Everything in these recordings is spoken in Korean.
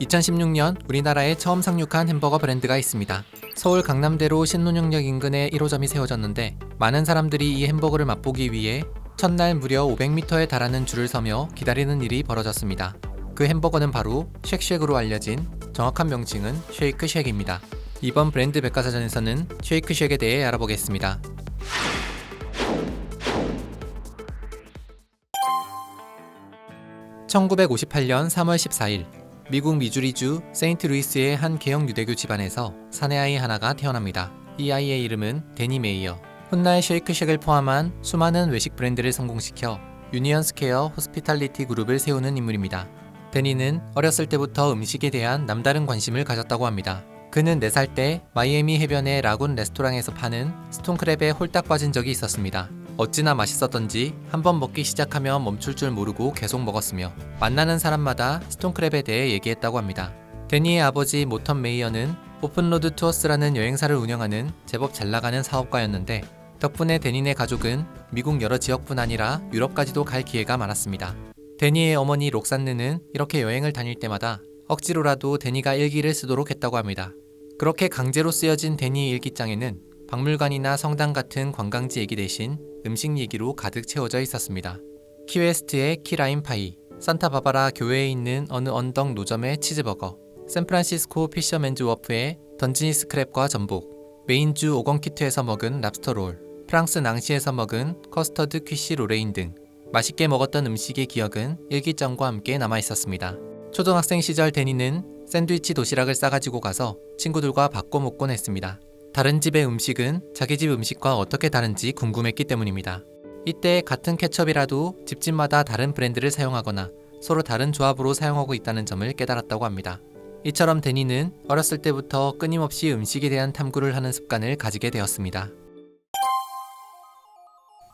2016년 우리나라에 처음 상륙한 햄버거 브랜드가 있습니다. 서울 강남대로 신논현역 인근에 1호점이 세워졌는데 많은 사람들이 이 햄버거를 맛보기 위해 첫날 무려 500m에 달하는 줄을 서며 기다리는 일이 벌어졌습니다. 그 햄버거는 바로 쉑쉑으로 알려진 정확한 명칭은 쉐이크 쉑입니다. 이번 브랜드 백과사전에서는 쉐이크 쉑에 대해 알아보겠습니다. (1958년 3월 14일) 미국 미주리주 세인트루이스의 한 개혁 유대교 집안에서 사내 아이 하나가 태어납니다. 이 아이의 이름은 데니 메이어. 훗날 쉐이크쉑을 포함한 수많은 외식 브랜드를 성공시켜 유니언 스퀘어 호스피탈리티 그룹을 세우는 인물입니다. 데니는 어렸을 때부터 음식에 대한 남다른 관심을 가졌다고 합니다. 그는 4살 때 마이애미 해변의 라군 레스토랑에서 파는 스톤크랩에 홀딱 빠진 적이 있었습니다. 어찌나 맛있었던지 한 번 먹기 시작하면 멈출 줄 모르고 계속 먹었으며 만나는 사람마다 스톤크랩에 대해 얘기했다고 합니다. 데니의 아버지 모턴 메이어는 오픈로드 투어스라는 여행사를 운영하는 제법 잘 나가는 사업가였는데 덕분에 데니네 가족은 미국 여러 지역뿐 아니라 유럽까지도 갈 기회가 많았습니다. 데니의 어머니 록산느는 이렇게 여행을 다닐 때마다 억지로라도 데니가 일기를 쓰도록 했다고 합니다. 그렇게 강제로 쓰여진 데니의 일기장에는 박물관이나 성당 같은 관광지 얘기 대신 음식 얘기로 가득 채워져 있었습니다. 키웨스트의 키라인 파이, 산타바바라 교회에 있는 어느 언덕 노점의 치즈버거, 샌프란시스코 피셔맨즈 워프의 던지니 스 크랩과 전복, 메인주 오건 키트에서 먹은 랍스터 롤, 프랑스 낭시에서 먹은 커스터드 퀴시 로레인 등 맛있게 먹었던 음식의 기억은 일기장과 함께 남아 있었습니다. 초등학생 시절 데니는 샌드위치 도시락을 싸가지고 가서 친구들과 바꿔 먹곤 했습니다. 다른 집의 음식은 자기 집 음식과 어떻게 다른지 궁금했기 때문입니다. 이때 같은 케첩이라도 집집마다 다른 브랜드를 사용하거나 서로 다른 조합으로 사용하고 있다는 점을 깨달았다고 합니다. 이처럼 데니는 어렸을 때부터 끊임없이 음식에 대한 탐구를 하는 습관을 가지게 되었습니다.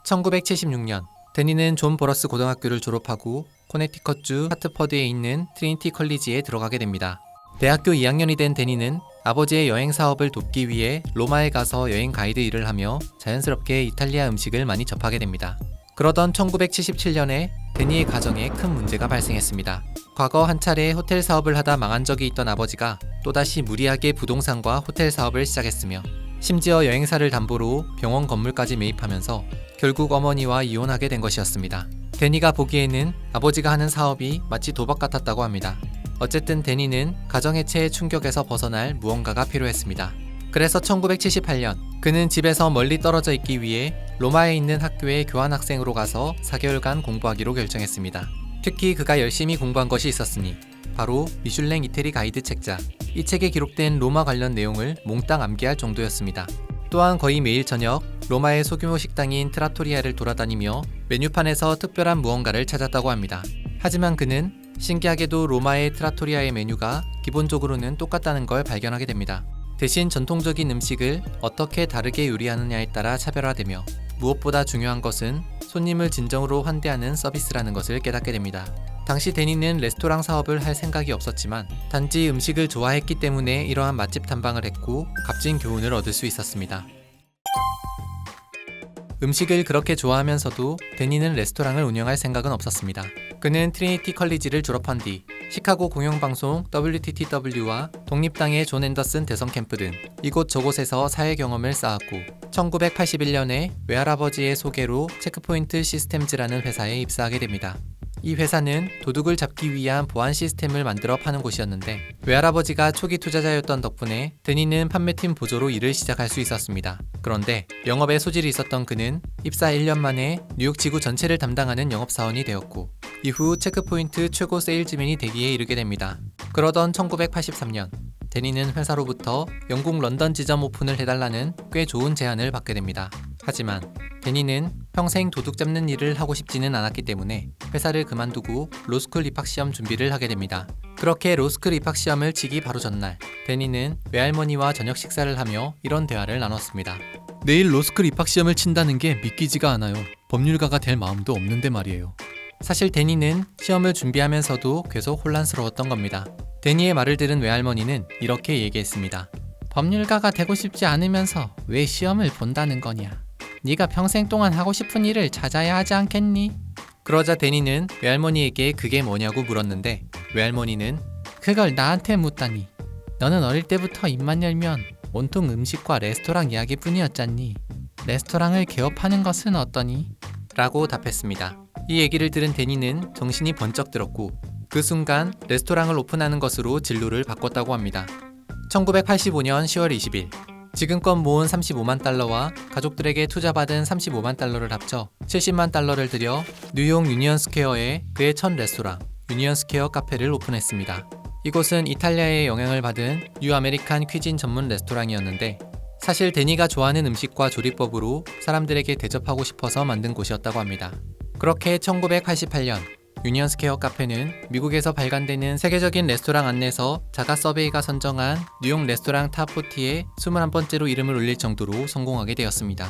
1976년 데니는 존 버러스 고등학교를 졸업하고 코네티컷주 하트퍼드에 있는 트리니티 컬리지에 들어가게 됩니다. 대학교 2학년이 된 데니는 아버지의 여행 사업을 돕기 위해 로마에 가서 여행 가이드 일을 하며 자연스럽게 이탈리아 음식을 많이 접하게 됩니다. 그러던 1977년에 데니의 가정에 큰 문제가 발생했습니다. 과거 한 차례 호텔 사업을 하다 망한 적이 있던 아버지가 또다시 무리하게 부동산과 호텔 사업을 시작했으며 심지어 여행사를 담보로 병원 건물까지 매입하면서 결국 어머니와 이혼하게 된 것이었습니다. 데니가 보기에는 아버지가 하는 사업이 마치 도박 같았다고 합니다. 어쨌든 데니는 가정해체의 충격에서 벗어날 무언가가 필요했습니다. 그래서 1978년 그는 집에서 멀리 떨어져 있기 위해 로마에 있는 학교에 교환학생으로 가서 4개월간 공부하기로 결정했습니다. 특히 그가 열심히 공부한 것이 있었으니 바로 미슐랭 이태리 가이드 책자. 이 책에 기록된 로마 관련 내용을 몽땅 암기할 정도였습니다. 또한 거의 매일 저녁 로마의 소규모 식당인 트라토리아를 돌아다니며 메뉴판에서 특별한 무언가를 찾았다고 합니다. 하지만 그는 신기하게도 로마의 트라토리아의 메뉴가 기본적으로는 똑같다는 걸 발견하게 됩니다. 대신 전통적인 음식을 어떻게 다르게 요리하느냐에 따라 차별화되며 무엇보다 중요한 것은 손님을 진정으로 환대하는 서비스라는 것을 깨닫게 됩니다. 당시 데니는 레스토랑 사업을 할 생각이 없었지만 단지 음식을 좋아했기 때문에 이러한 맛집 탐방을 했고 값진 교훈을 얻을 수 있었습니다. 음식을 그렇게 좋아하면서도 데니는 레스토랑을 운영할 생각은 없었습니다. 그는 트리니티 컬리지를 졸업한 뒤 시카고 공영방송 WTTW와 독립당의 존 앤더슨 대선 캠프 등 이곳 저곳에서 사회 경험을 쌓았고 1981년에 외할아버지의 소개로 체크포인트 시스템즈라는 회사에 입사하게 됩니다. 이 회사는 도둑을 잡기 위한 보안 시스템을 만들어 파는 곳이었는데 외할아버지가 초기 투자자였던 덕분에 드니는 판매팀 보조로 일을 시작할 수 있었습니다. 그런데 영업에 소질이 있었던 그는 입사 1년 만에 뉴욕 지구 전체를 담당하는 영업사원이 되었고 이후 체크포인트 최고 세일즈맨이 되기에 이르게 됩니다. 그러던 1983년 데니는 회사로부터 영국 런던 지점 오픈을 해달라는 꽤 좋은 제안을 받게 됩니다. 하지만 데니는 평생 도둑 잡는 일을 하고 싶지는 않았기 때문에 회사를 그만두고 로스쿨 입학 시험 준비를 하게 됩니다. 그렇게 로스쿨 입학 시험을 치기 바로 전날, 데니는 외할머니와 저녁 식사를 하며 이런 대화를 나눴습니다. 내일 로스쿨 입학 시험을 친다는 게 믿기지가 않아요. 법률가가 될 마음도 없는데 말이에요. 사실 데니는 시험을 준비하면서도 계속 혼란스러웠던 겁니다. 데니의 말을 들은 외할머니는 이렇게 얘기했습니다. 법률가가 되고 싶지 않으면서 왜 시험을 본다는 거냐? 네가 평생 동안 하고 싶은 일을 찾아야 하지 않겠니? 그러자 데니는 외할머니에게 그게 뭐냐고 물었는데 외할머니는 그걸 나한테 묻다니. 너는 어릴 때부터 입만 열면 온통 음식과 레스토랑 이야기뿐이었잖니. 레스토랑을 개업하는 것은 어떠니? 라고 답했습니다. 이 얘기를 들은 데니는 정신이 번쩍 들었고 그 순간 레스토랑을 오픈하는 것으로 진로를 바꿨다고 합니다. 1985년 10월 20일 지금껏 모은 35만 달러와 가족들에게 투자받은 35만 달러를 합쳐 70만 달러를 들여 뉴욕 유니언 스퀘어에 그의 첫 레스토랑 유니언 스퀘어 카페를 오픈했습니다. 이곳은 이탈리아의 영향을 받은 유 아메리칸 퀴진 전문 레스토랑이었는데 사실 데니가 좋아하는 음식과 조리법으로 사람들에게 대접하고 싶어서 만든 곳이었다고 합니다. 그렇게 1988년 유니언 스퀘어 카페는 미국에서 발간되는 세계적인 레스토랑 안내서 자가 서베이가 선정한 뉴욕 레스토랑 탑40에 21번째로 이름을 올릴 정도로 성공하게 되었습니다.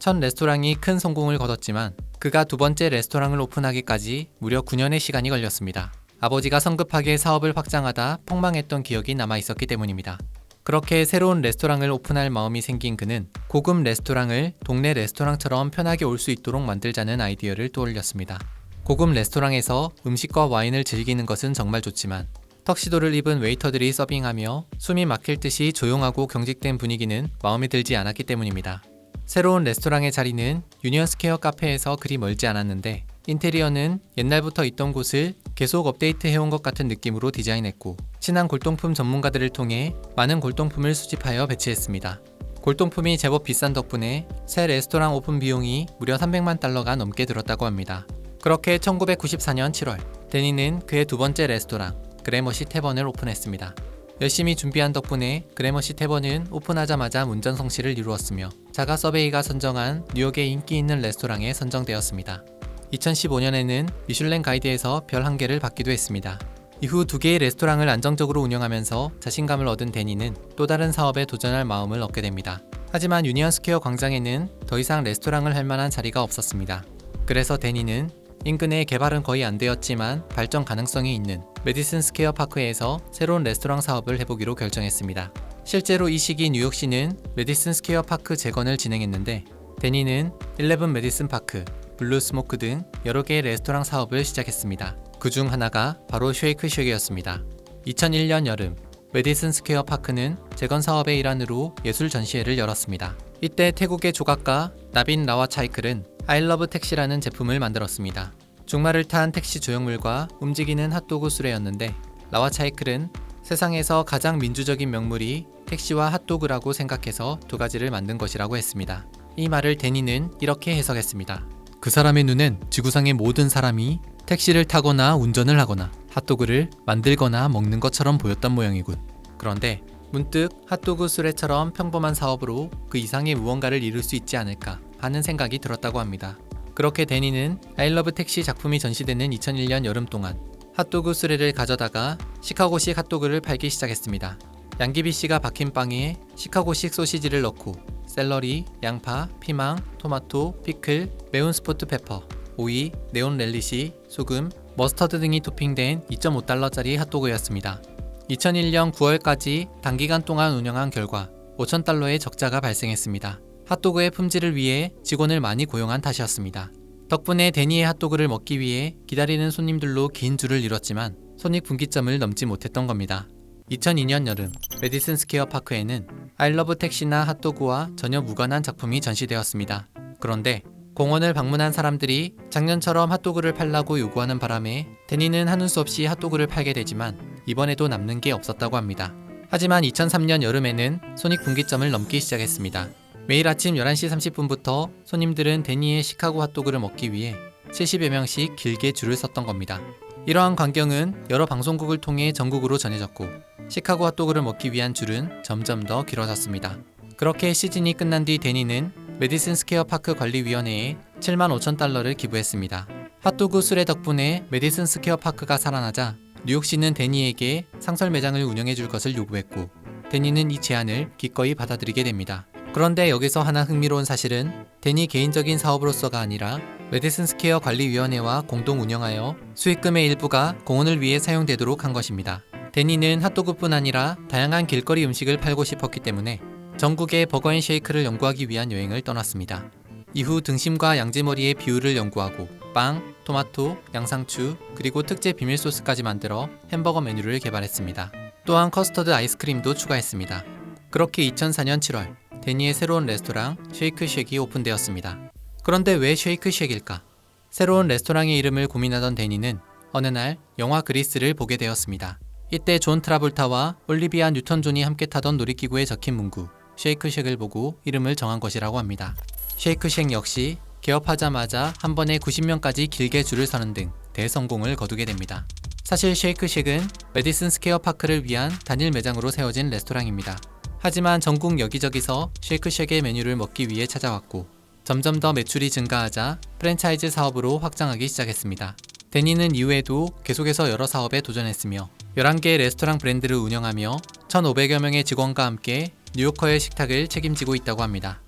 첫 레스토랑이 큰 성공을 거뒀지만 그가 두 번째 레스토랑을 오픈하기까지 무려 9년의 시간이 걸렸습니다. 아버지가 성급하게 사업을 확장하다 폭망했던 기억이 남아 있었기 때문입니다. 그렇게 새로운 레스토랑을 오픈할 마음이 생긴 그는 고급 레스토랑을 동네 레스토랑처럼 편하게 올 수 있도록 만들자는 아이디어를 떠올렸습니다. 고급 레스토랑에서 음식과 와인을 즐기는 것은 정말 좋지만 턱시도를 입은 웨이터들이 서빙하며 숨이 막힐 듯이 조용하고 경직된 분위기는 마음에 들지 않았기 때문입니다. 새로운 레스토랑의 자리는 유니언 스퀘어 카페에서 그리 멀지 않았는데 인테리어는 옛날부터 있던 곳을 계속 업데이트 해온 것 같은 느낌으로 디자인했고 친한 골동품 전문가들을 통해 많은 골동품을 수집하여 배치했습니다. 골동품이 제법 비싼 덕분에 새 레스토랑 오픈 비용이 무려 300만 달러가 넘게 들었다고 합니다. 그렇게 1994년 7월 데니는 그의 두 번째 레스토랑 그래머시 태번을 오픈했습니다. 열심히 준비한 덕분에 그래머시 태번은 오픈하자마자 문전성시를 이루었으며 자가 서베이가 선정한 뉴욕의 인기 있는 레스토랑에 선정되었습니다. 2015년에는 미슐랭 가이드에서 별 한 개를 받기도 했습니다. 이후 두 개의 레스토랑을 안정적으로 운영하면서 자신감을 얻은 데니는 또 다른 사업에 도전할 마음을 얻게 됩니다. 하지만 유니언 스퀘어 광장에는 더 이상 레스토랑을 할 만한 자리가 없었습니다. 그래서 데니는 인근에 개발은 거의 안 되었지만 발전 가능성이 있는 메디슨 스퀘어 파크에서 새로운 레스토랑 사업을 해보기로 결정했습니다. 실제로 이 시기 뉴욕시는 메디슨 스퀘어 파크 재건을 진행했는데 데니는 11 메디슨 파크, 블루 스모크 등 여러 개의 레스토랑 사업을 시작했습니다. 그 중 하나가 바로 쉐이크 쉐이크였습니다. 2001년 여름 메디슨 스퀘어 파크는 재건 사업의 일환으로 예술 전시회를 열었습니다. 이때 태국의 조각가 나빈 라와 차이클은 아이러브 택시라는 제품을 만들었습니다. 중말을 탄 택시 조형물과 움직이는 핫도그 수레였는데 라와 차이클은 세상에서 가장 민주적인 명물이 택시와 핫도그라고 생각해서 두 가지를 만든 것이라고 했습니다. 이 말을 데니는 이렇게 해석했습니다. 그 사람의 눈엔 지구상의 모든 사람이 택시를 타거나 운전을 하거나 핫도그를 만들거나 먹는 것처럼 보였단 모양이군. 그런데 문득 핫도그 수레처럼 평범한 사업으로 그 이상의 무언가를 이룰 수 있지 않을까 하는 생각이 들었다고 합니다. 그렇게 데니는 아이러브 택시 작품이 전시되는 2001년 여름 동안 핫도그 수레를 가져다가 시카고식 핫도그를 팔기 시작했습니다. 양귀비 씨가 박힌 빵에 시카고식 소시지를 넣고 샐러리, 양파, 피망, 토마토, 피클, 매운 스포트 페퍼, 오이, 네온 렐리시, 소금, 머스터드 등이 토핑된 2.5달러짜리 핫도그였습니다. 2001년 9월까지 단기간 동안 운영한 결과 5,000달러의 적자가 발생했습니다. 핫도그의 품질을 위해 직원을 많이 고용한 탓이었습니다. 덕분에 데니의 핫도그를 먹기 위해 기다리는 손님들로 긴 줄을 이뤘지만 손익분기점을 넘지 못했던 겁니다. 2002년 여름 메디슨 스퀘어 파크에는 아이러브 택시나 핫도그와 전혀 무관한 작품이 전시되었습니다. 그런데 공원을 방문한 사람들이 작년처럼 핫도그를 팔라고 요구하는 바람에 데니는 하는 수 없이 핫도그를 팔게 되지만 이번에도 남는 게 없었다고 합니다. 하지만 2003년 여름에는 손익분기점을 넘기 시작했습니다. 매일 아침 11시 30분부터 손님들은 데니의 시카고 핫도그를 먹기 위해 70여 명씩 길게 줄을 섰던 겁니다. 이러한 광경은 여러 방송국을 통해 전국으로 전해졌고 시카고 핫도그를 먹기 위한 줄은 점점 더 길어졌습니다. 그렇게 시즌이 끝난 뒤 데니는 메디슨 스퀘어 파크 관리위원회에 7만 5천 달러를 기부했습니다. 핫도그 수레 덕분에 메디슨 스퀘어 파크가 살아나자 뉴욕시는 데니에게 상설 매장을 운영해 줄 것을 요구했고 데니는 이 제안을 기꺼이 받아들이게 됩니다. 그런데 여기서 하나 흥미로운 사실은 데니 개인적인 사업으로서가 아니라 메디슨 스퀘어 관리위원회와 공동 운영하여 수익금의 일부가 공원을 위해 사용되도록 한 것입니다. 데니는 핫도그뿐 아니라 다양한 길거리 음식을 팔고 싶었기 때문에 전국의 버거앤쉐이크를 연구하기 위한 여행을 떠났습니다. 이후 등심과 양지머리의 비율을 연구하고 빵, 토마토, 양상추, 그리고 특제 비밀 소스까지 만들어 햄버거 메뉴를 개발했습니다. 또한 커스터드 아이스크림도 추가했습니다. 그렇게 2004년 7월 데니의 새로운 레스토랑 쉐이크쉑이 오픈되었습니다. 그런데 왜 쉐이크쉑일까? 새로운 레스토랑의 이름을 고민하던 데니는 어느 날 영화 그리스를 보게 되었습니다. 이때 존 트라볼타와 올리비아 뉴턴 존이 함께 타던 놀이기구에 적힌 문구 쉐이크쉑을 보고 이름을 정한 것이라고 합니다. 쉐이크쉑 역시 개업하자마자 한 번에 90명까지 길게 줄을 서는 등 대성공을 거두게 됩니다. 사실 쉐이크쉑은 메디슨 스퀘어 파크를 위한 단일 매장으로 세워진 레스토랑입니다. 하지만 전국 여기저기서 쉐이크쉑의 메뉴를 먹기 위해 찾아왔고 점점 더 매출이 증가하자 프랜차이즈 사업으로 확장하기 시작했습니다. 데니는 이후에도 계속해서 여러 사업에 도전했으며 11개의 레스토랑 브랜드를 운영하며 1,500여 명의 직원과 함께 뉴요커의 식탁을 책임지고 있다고 합니다.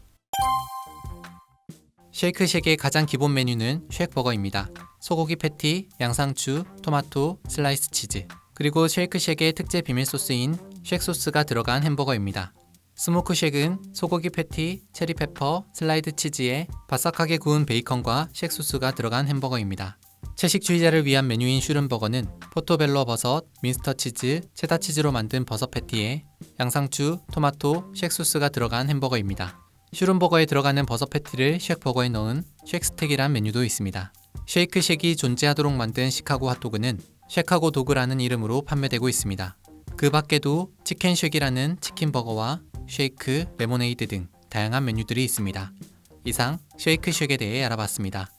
쉐이크쉑의 가장 기본 메뉴는 쉑버거입니다. 소고기 패티, 양상추, 토마토, 슬라이스 치즈, 그리고 쉐이크쉑의 특제 비밀 소스인 쉑 소스가 들어간 햄버거입니다. 스모크 쉑은 소고기 패티, 체리 페퍼, 슬라이드 치즈에 바삭하게 구운 베이컨과 쉑 소스가 들어간 햄버거입니다. 채식주의자를 위한 메뉴인 슈른버거는 포토벨로 버섯, 민스터 치즈, 체다 치즈로 만든 버섯 패티에 양상추, 토마토, 쉑 소스가 들어간 햄버거입니다. 슈른버거에 들어가는 버섯 패티를 쉑버거에 넣은 쉑스택이란 메뉴도 있습니다. 쉐이크 쉑이 존재하도록 만든 시카고 핫도그는 쉑하고 도그라는 이름으로 판매되고 있습니다. 그 밖에도 치킨 쉑이라는 치킨 버거와 쉐이크, 레모네이드 등 다양한 메뉴들이 있습니다. 이상 쉐이크 쉑에 대해 알아봤습니다.